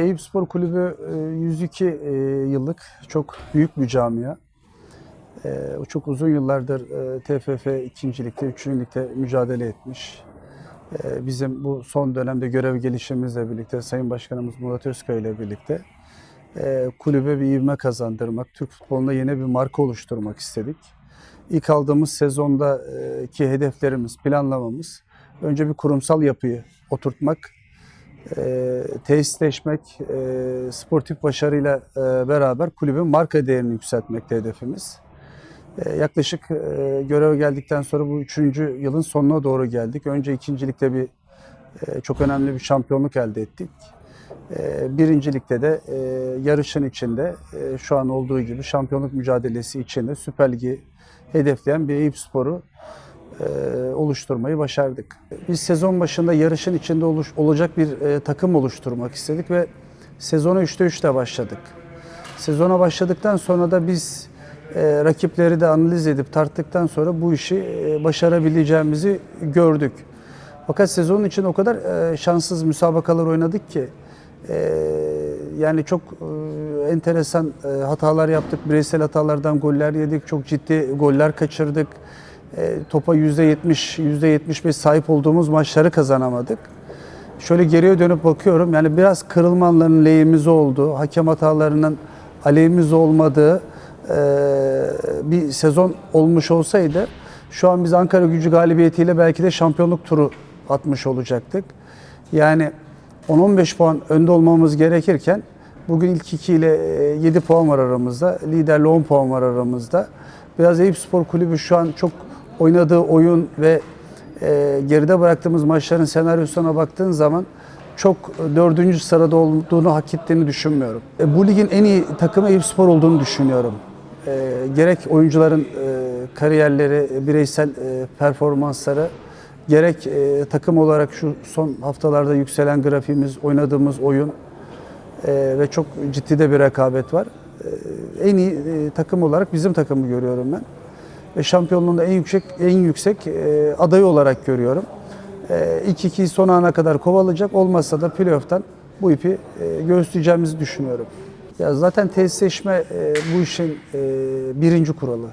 Eyüp Spor Kulübü e, 102 e, yıllık çok büyük bir camia. E, O çok uzun yıllardır e, TFF ikincilikte, üçüncülükte mücadele etmiş. E, Bizim bu son dönemde görev gelişimizle birlikte Sayın Başkanımız Murat Özkaya ile birlikte e, kulübe bir ivme kazandırmak, Türk futbolunda yeni bir marka oluşturmak istedik. İlk aldığımız sezondaki hedeflerimiz, planlamamız önce bir kurumsal yapıyı oturtmak, e, tesisleşmek, e, sportif başarıyla e, beraber kulübün marka değerini yükseltmekte hedefimiz. E, yaklaşık e, göreve geldikten sonra bu üçüncü yılın sonuna doğru geldik. Önce ikincilikte bir e, çok önemli bir şampiyonluk elde ettik. E, birincilikte de e, yarışın içinde e, şu an olduğu gibi şampiyonluk mücadelesi içinde Süper Ligi hedefleyen bir Eyüp Spor'u oluşturmayı başardık. Biz sezon başında yarışın içinde oluş, olacak bir e, takım oluşturmak istedik ve sezona 3'te 3'te başladık. Sezona başladıktan sonra da biz e, rakipleri de analiz edip tarttıktan sonra bu işi e, başarabileceğimizi gördük. Fakat sezonun için o kadar e, şanssız müsabakalar oynadık ki e, yani çok e, enteresan e, hatalar yaptık. Bireysel hatalardan goller yedik. Çok ciddi goller kaçırdık. E, topa %70, %75 sahip olduğumuz maçları kazanamadık. Şöyle geriye dönüp bakıyorum. Yani biraz kırılmanların lehimiz oldu. Hakem hatalarının aleyhimiz olmadığı e, bir sezon olmuş olsaydı şu an biz Ankara gücü galibiyetiyle belki de şampiyonluk turu atmış olacaktık. Yani 10-15 puan önde olmamız gerekirken bugün ilk 2 ile 7 puan var aramızda. Liderle 10 puan var aramızda. Biraz Eyüp Spor Kulübü şu an çok oynadığı oyun ve e, geride bıraktığımız maçların senaryosuna baktığın zaman çok dördüncü sırada olduğunu hak ettiğini düşünmüyorum. E, bu ligin en iyi takımı Eyüp Spor olduğunu düşünüyorum. E, gerek oyuncuların e, kariyerleri, bireysel e, performansları, gerek e, takım olarak şu son haftalarda yükselen grafiğimiz, oynadığımız oyun e, ve çok ciddi de bir rekabet var. E, en iyi e, takım olarak bizim takımı görüyorum ben. Ve şampiyonluğunda en yüksek en yüksek e, adayı olarak görüyorum. E, ilk iki son ana kadar kovalayacak. Olmazsa da playoff'tan bu ipi e, göğüsleyeceğimizi düşünüyorum. Ya zaten tesisleşme e, bu işin e, birinci kuralı.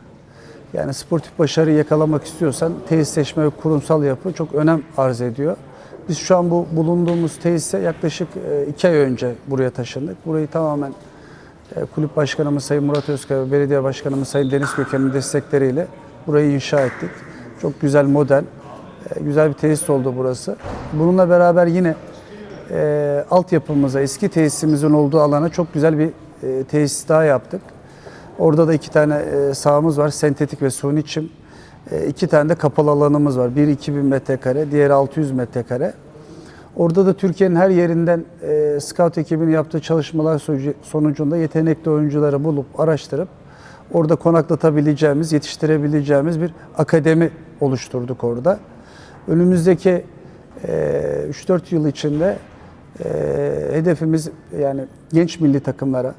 Yani sportif başarı yakalamak istiyorsan tesisleşme ve kurumsal yapı çok önem arz ediyor. Biz şu an bu bulunduğumuz tesise yaklaşık e, iki ay önce buraya taşındık. Burayı tamamen kulüp başkanımız Sayın Murat Özkaya ve belediye başkanımız Sayın Deniz Köken'in destekleriyle burayı inşa ettik. Çok güzel model, e, güzel bir tesis oldu burası. Bununla beraber yine e, altyapımıza, eski tesisimizin olduğu alana çok güzel bir e, tesis daha yaptık. Orada da iki tane e, sahamız var, sentetik ve suni çim. E, iki tane de kapalı alanımız var. Biri 2000 metrekare, diğeri 600 metrekare. Orada da Türkiye'nin her yerinden e, scout ekibinin yaptığı çalışmalar sonucu- sonucunda yetenekli oyuncuları bulup araştırıp orada konaklatabileceğimiz, yetiştirebileceğimiz bir akademi oluşturduk orada. Önümüzdeki e, 3-4 yıl içinde e, hedefimiz yani genç milli takımlara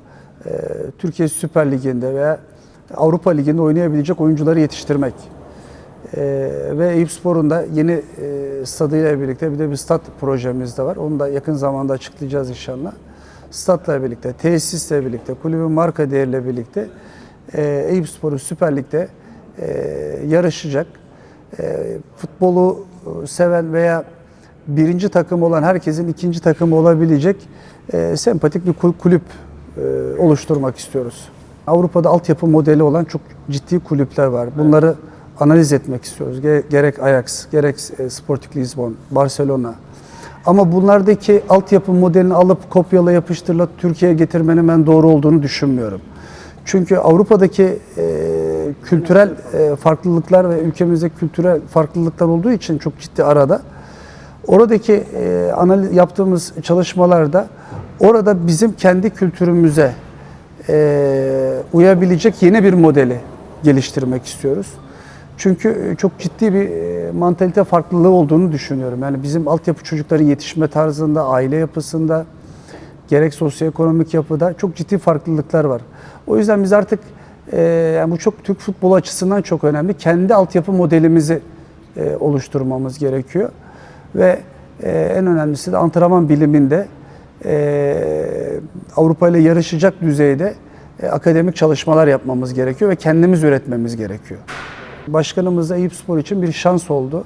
e, Türkiye Süper Ligi'nde veya Avrupa Ligi'nde oynayabilecek oyuncuları yetiştirmek. Ee, ve Eyüp Spor'un da yeni e, stadıyla birlikte bir de bir stat projemiz de var. Onu da yakın zamanda açıklayacağız inşallah. Statla birlikte, tesisle birlikte, kulübün marka değeriyle birlikte e, Eyüp Spor'u Süper Lig'de e, yarışacak. E, futbolu e, seven veya birinci takım olan herkesin ikinci takımı olabilecek e, sempatik bir kul- kulüp e, oluşturmak istiyoruz. Avrupa'da altyapı modeli olan çok ciddi kulüpler var. Bunları analiz etmek istiyoruz. Ge- Gerek Ajax, gerek e, Sporting Lisbon, Barcelona. Ama bunlardaki altyapı modelini alıp kopyala yapıştırla Türkiye'ye getirmenin ben doğru olduğunu düşünmüyorum. Çünkü Avrupa'daki e, kültürel e, farklılıklar ve ülkemizdeki kültürel farklılıklar olduğu için çok ciddi arada. Oradaki e, analiz yaptığımız çalışmalarda orada bizim kendi kültürümüze e, uyabilecek yeni bir modeli geliştirmek istiyoruz. Çünkü e, çok ciddi bir e, mantalite farklılığı olduğunu düşünüyorum. Yani bizim altyapı çocukların yetişme tarzında, aile yapısında, gerek sosyoekonomik yapıda çok ciddi farklılıklar var. O yüzden biz artık e, yani bu çok Türk futbolu açısından çok önemli. Kendi altyapı modelimizi oluşturmamız gerekiyor. Ve en önemlisi de antrenman biliminde Avrupa ile yarışacak düzeyde akademik çalışmalar yapmamız gerekiyor ve kendimiz üretmemiz gerekiyor. Başkanımız da Eyüp Spor için bir şans oldu.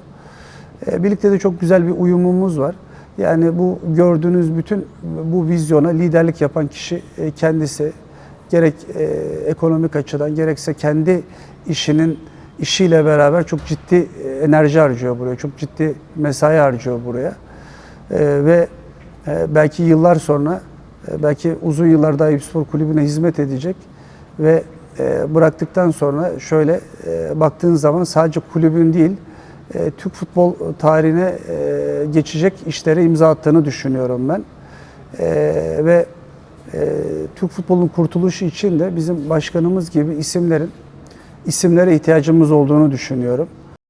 E, Birlikte de çok güzel bir uyumumuz var. Yani bu gördüğünüz bütün bu vizyona liderlik yapan kişi e, kendisi. Gerek e, ekonomik açıdan gerekse kendi işinin işiyle beraber çok ciddi enerji harcıyor buraya. Çok ciddi mesai harcıyor buraya. Ve belki yıllar sonra belki uzun yıllar daha Eyüp Spor Kulübü'ne hizmet edecek ve e, bıraktıktan sonra şöyle e, baktığın zaman sadece kulübün değil e, Türk futbol tarihine e, geçecek işlere imza attığını düşünüyorum ben. Ve Türk futbolunun kurtuluşu için de bizim başkanımız gibi isimlerin isimlere ihtiyacımız olduğunu düşünüyorum.